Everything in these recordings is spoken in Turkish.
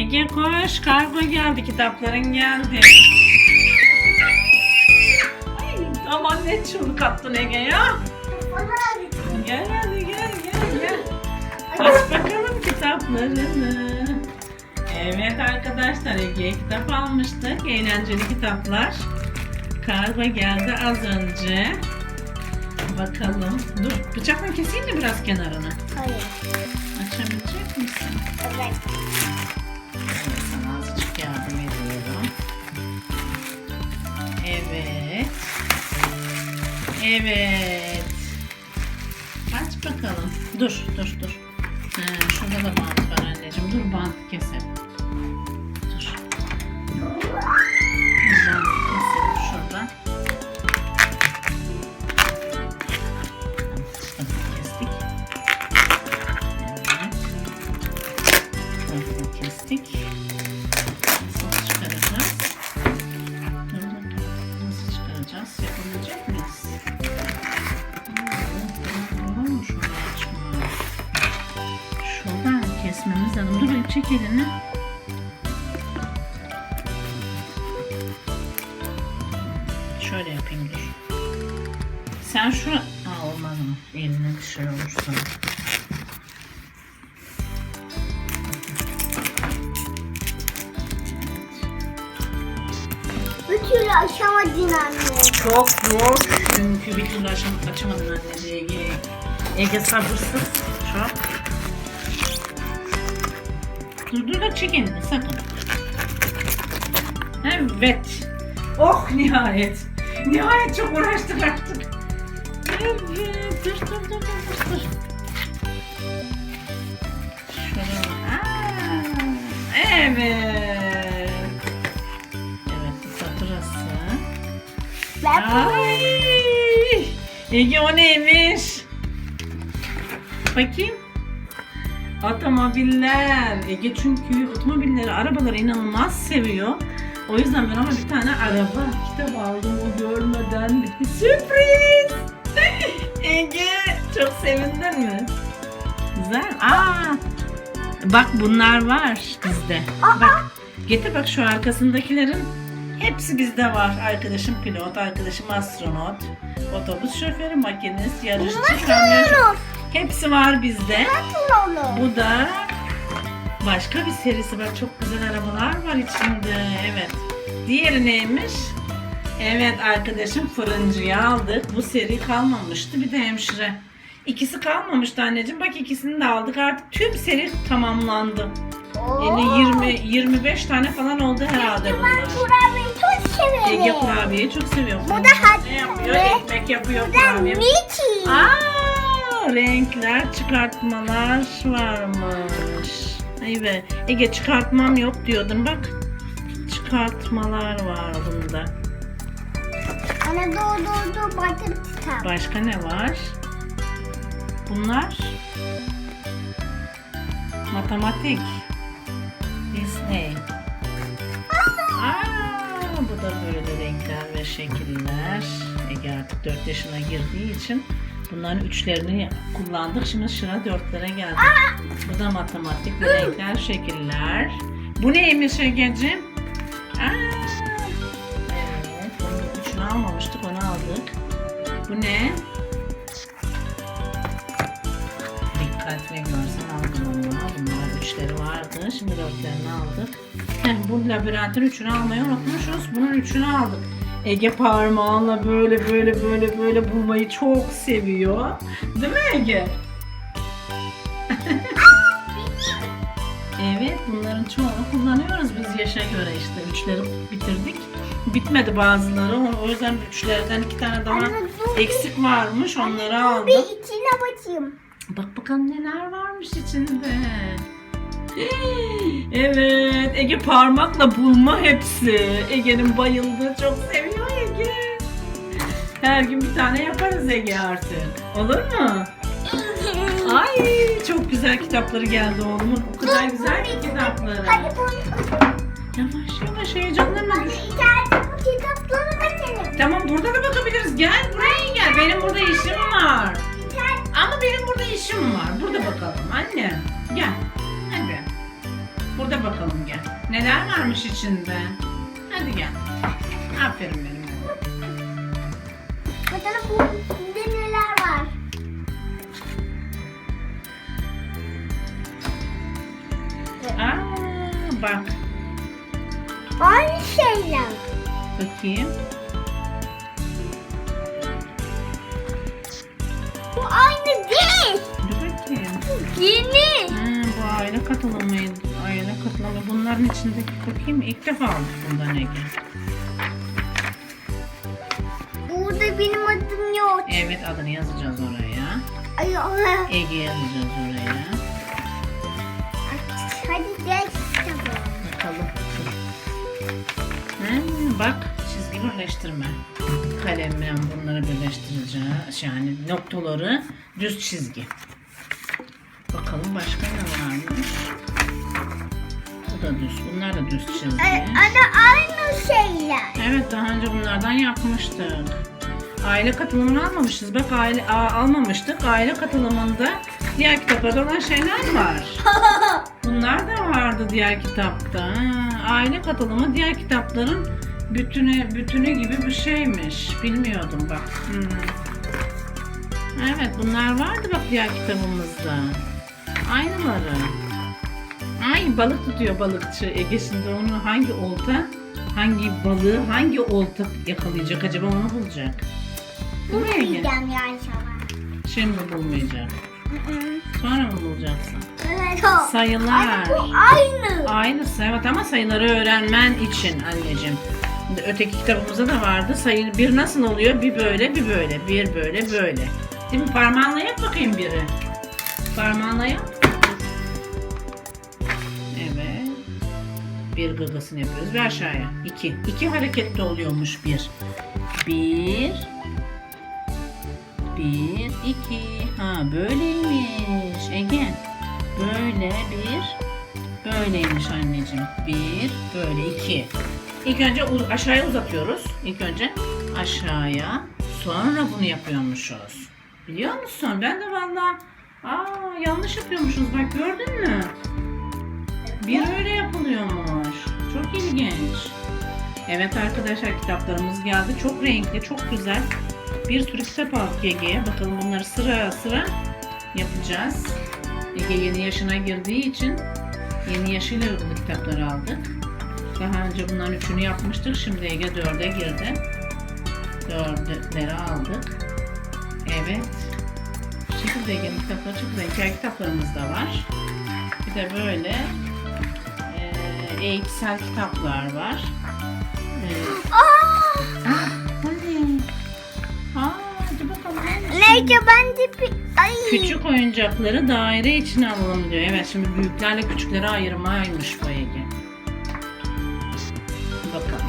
Ege koş kargo geldi kitapların geldi. Ay, aman ne çığlık attın Ege ya. Gel hadi gel gel gel. Aç bakalım kitaplarını. Evet arkadaşlar Ege'ye kitap almıştık. Eğlenceli kitaplar. Kargo geldi az önce. Bakalım. Dur bıçakla keseyim mi biraz kenarını? Hayır. Açabilecek misin? Evet. Evet. Aç bakalım. Dur, dur, dur. Ha, şurada da bant var anneciğim. Dur bant keselim. Dur. Bant keselim şuradan. Kestik. Evet. Elini. Şöyle yapayım dur. Sen şu... Aa olmaz mı? Eline bir şey olursa. Bir türlü aşamadın anne. Çok zor. Çünkü bir türlü aşam açamadın anne Ege. Ege sabırsız. Çok. Dur dur da çek elini sakın. Evet. Oh nihayet. Nihayet çok uğraştık artık. Evet. Dur dur dur dur dur. evet. Evet faturası. Ay! Ege o neymiş? Bakayım. Otomobiller. Ege çünkü otomobilleri, arabaları inanılmaz seviyor. O yüzden ben ama bir tane araba kitap aldım o görmeden. Sürpriz! Ege çok sevindin mi? Güzel. Aa! Bak bunlar var bizde. Bak. Getir bak şu arkasındakilerin hepsi bizde var. Arkadaşım pilot, arkadaşım astronot, otobüs şoförü, makinist, yarışçı, kamyon şoförü. Hepsi var bizde. Bu da başka bir serisi var. Çok güzel arabalar var içinde. Evet. Diğeri neymiş? Evet arkadaşım fırıncıyı aldık. Bu seri kalmamıştı. Bir de hemşire. İkisi kalmamıştı anneciğim. Bak ikisini de aldık. Artık tüm seri tamamlandı. Yani 20 25 tane falan oldu herhalde Ben bunlar. kurabiyeyi çok severim. Ege kurabiyeyi çok seviyor. Bu da Ne yapıyor? hatta- Ekmek yapıyor Bu da kurabiye. Mickey. Aa, renkler çıkartmalar varmış. Evet. Ege çıkartmam yok diyordun bak. Çıkartmalar var bunda. Ana dur dur dur batır kitap. Başka ne var? Bunlar matematik. Disney. Aa, bu da böyle renkler ve şekiller. Ege artık 4 yaşına girdiği için bunların üçlerini kullandık. Şimdi sıra dörtlere geldik. Bu da matematik renkler, şekiller. Bu neymiş Ege'ciğim? Aa, evet, bunun üçünü almamıştık, onu aldık. Bu ne? Dikkatli görsen aldım onu. Bunlar üçleri vardı. Şimdi dörtlerini aldık. Heh, bu labirentin üçünü almayı unutmuşuz. Bunun üçünü aldık. Ege parmağınla böyle böyle böyle böyle bulmayı çok seviyor. Değil mi Ege? evet bunların çoğunu kullanıyoruz biz yaşa göre işte. Üçleri bitirdik. Bitmedi bazıları. O yüzden üçlerden iki tane daha Anne, dur. eksik varmış. Onları aldım. Bir içine bakayım. Bak bakalım neler varmış içinde. Evet, Ege parmakla bulma hepsi. Ege'nin bayıldığı çok seviyor Ege. Her gün bir tane yaparız Ege artık. Olur mu? Ay çok güzel kitapları geldi oğlumun. O kadar güzel ki kitapları. Hadi bunu Yavaş yavaş heyecanlanma düş. Tamam burada da bakabiliriz. Gel buraya gel. Benim burada işim var. Ama benim burada işim var. Burada bakalım anne. Gel. Burada bakalım gel. Neler varmış içinde? Hadi gel. Aferin benim. Bakalım bu bunda neler var. Aa, bak. Aynı şeyler. Bakayım. Bu aynı değil. Dur bakayım. Yeni. Ha, bu aile katılımıydı. Katılımı. Bunların içindeki bakayım. İlk defa aldık bundan Ege. Burada benim adım yok. Evet adını yazacağız oraya. Ay Allah. Ege yazacağız oraya. Hadi gel kitabı. Bakalım. Hmm, bak çizgi birleştirme. Kalemle bunları birleştireceğiz. Yani noktaları düz çizgi. Bakalım başka ne varmış. Bu da düz. Bunlar da düz çizgi. Ay, Ana aynı şeyler. Evet daha önce bunlardan yapmıştık. Aile katılımını almamışız. Bak aile a- almamıştık. Aile katılımında diğer kitaplarda olan şeyler var. Bunlar da vardı diğer kitapta. Ha, Aile katılımı diğer kitapların bütünü bütünü gibi bir şeymiş. Bilmiyordum bak. Hmm. Evet bunlar vardı bak diğer kitabımızda. Aynıları. Ay balık tutuyor balıkçı Ege şimdi onu hangi olta hangi balığı hangi olta yakalayacak acaba onu bulacak. Bulmayacağım yani sana. Şimdi bulmayacak. Sonra mı bulacaksın? Evet o. Sayılar. Ay, bu aynı. Aynısı evet ama sayıları öğrenmen için anneciğim. Şimdi öteki kitabımızda da vardı. Sayı bir nasıl oluyor? Bir böyle, bir böyle, bir böyle, böyle. Değil mi? Parmağınla yap bakayım biri. Parmağınla yap. Bir gagasını yapıyoruz ve aşağıya. İki. İki harekette oluyormuş bir. Bir. Bir, iki. Ha böyleymiş. Ege. Böyle bir. Böyleymiş anneciğim. Bir, böyle iki. İlk önce aşağıya uzatıyoruz. İlk önce aşağıya. Sonra bunu yapıyormuşuz. Biliyor musun? Ben de valla aa yanlış yapıyormuşuz. Bak gördün mü? Bir öyle yapılıyormuş. Çok ilginç. Evet arkadaşlar kitaplarımız geldi. Çok renkli, çok güzel. Bir sürü kitap aldık Ege'ye. Bakalım bunları sıra sıra yapacağız. Ege yeni yaşına girdiği için yeni yaşıyla uyumlu kitapları aldık. Daha önce bunların üçünü yapmıştık. Şimdi Ege dörde girdi. Dördeleri aldık. Evet. Bu şekilde Ege'nin kitapları çok güzel. Kitaplarımız da var. Bir de böyle eğitsel kitaplar var. Eee, Aa, ah, bu ne? Aa, hadi bakalım. neyse ben de bir... Ay. Küçük oyuncakları daire içine alalım diyor. Evet şimdi büyüklerle küçükleri ayırmaymış bu Ege. Bakalım.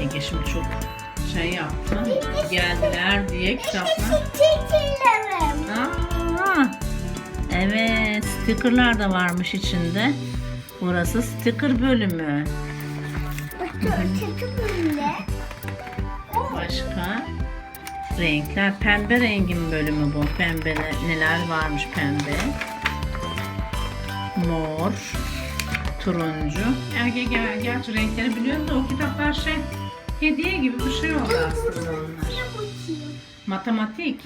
Ege şimdi çok şey yaptı. Geldiler diye kitaplar. Aa, evet stickerlar da varmış içinde. Burası sticker bölümü. Başka renkler. Pembe rengin bölümü bu. Pembe ne- neler varmış pembe. Mor. Turuncu. Erge gel gerçi renkleri biliyorum da o kitaplar şey hediye gibi bir şey oldu aslında onlar. Matematik.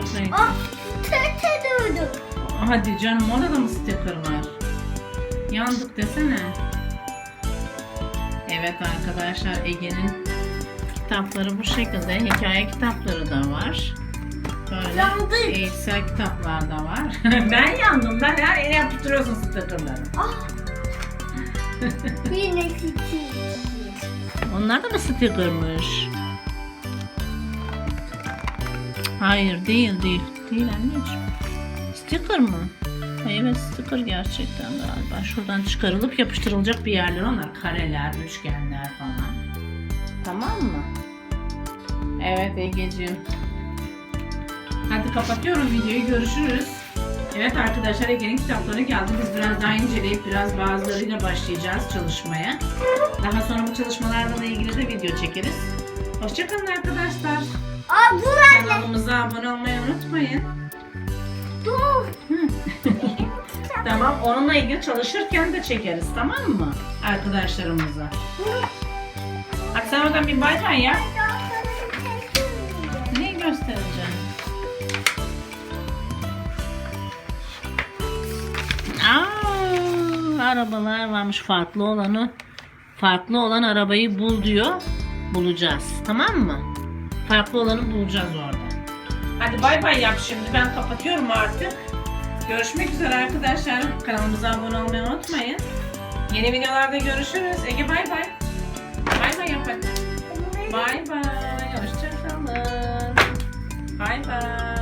Çok renkli. Ah, tete durdu. Hadi canım orada da mı sticker var? Yandık desene. Evet arkadaşlar Ege'nin kitapları bu şekilde. Hikaye kitapları da var. Böyle Yandık. eğitsel kitaplar da var. ben yandım. Ben her yere yapıştırıyorsun stickerları. Ah. Yine çiçek. Onlar da mı stickermış? Hayır değil değil. Değil anneciğim. Sticker mı? Evet sticker gerçekten galiba. Şuradan çıkarılıp yapıştırılacak bir yerler onlar. Kareler, üçgenler falan. Tamam mı? Evet Ege'ciğim. Hadi kapatıyorum videoyu. Görüşürüz. Evet arkadaşlar Ege'nin kitapları geldi. Biz biraz daha inceleyip biraz bazılarıyla başlayacağız çalışmaya. Daha sonra bu çalışmalarla ilgili de video çekeriz. Hoşçakalın arkadaşlar. Aa dur anne. Kanalımıza abone olmayı unutmayın. Dur. Tamam onunla ilgili çalışırken de çekeriz tamam mı? Arkadaşlarımıza. Bak sen oradan bir bay bay ya. Ne göstereceğim? Aa, arabalar varmış farklı olanı. Farklı olan arabayı bul diyor. Bulacağız. Tamam mı? Farklı olanı bulacağız orada. Hadi bay bay yap şimdi. Ben kapatıyorum artık. Görüşmek üzere arkadaşlar. Kanalımıza abone olmayı unutmayın. Yeni videolarda görüşürüz. Ege bay bay. Bay bay yap hadi. Bay bay. Hoşçakalın. Bay bay.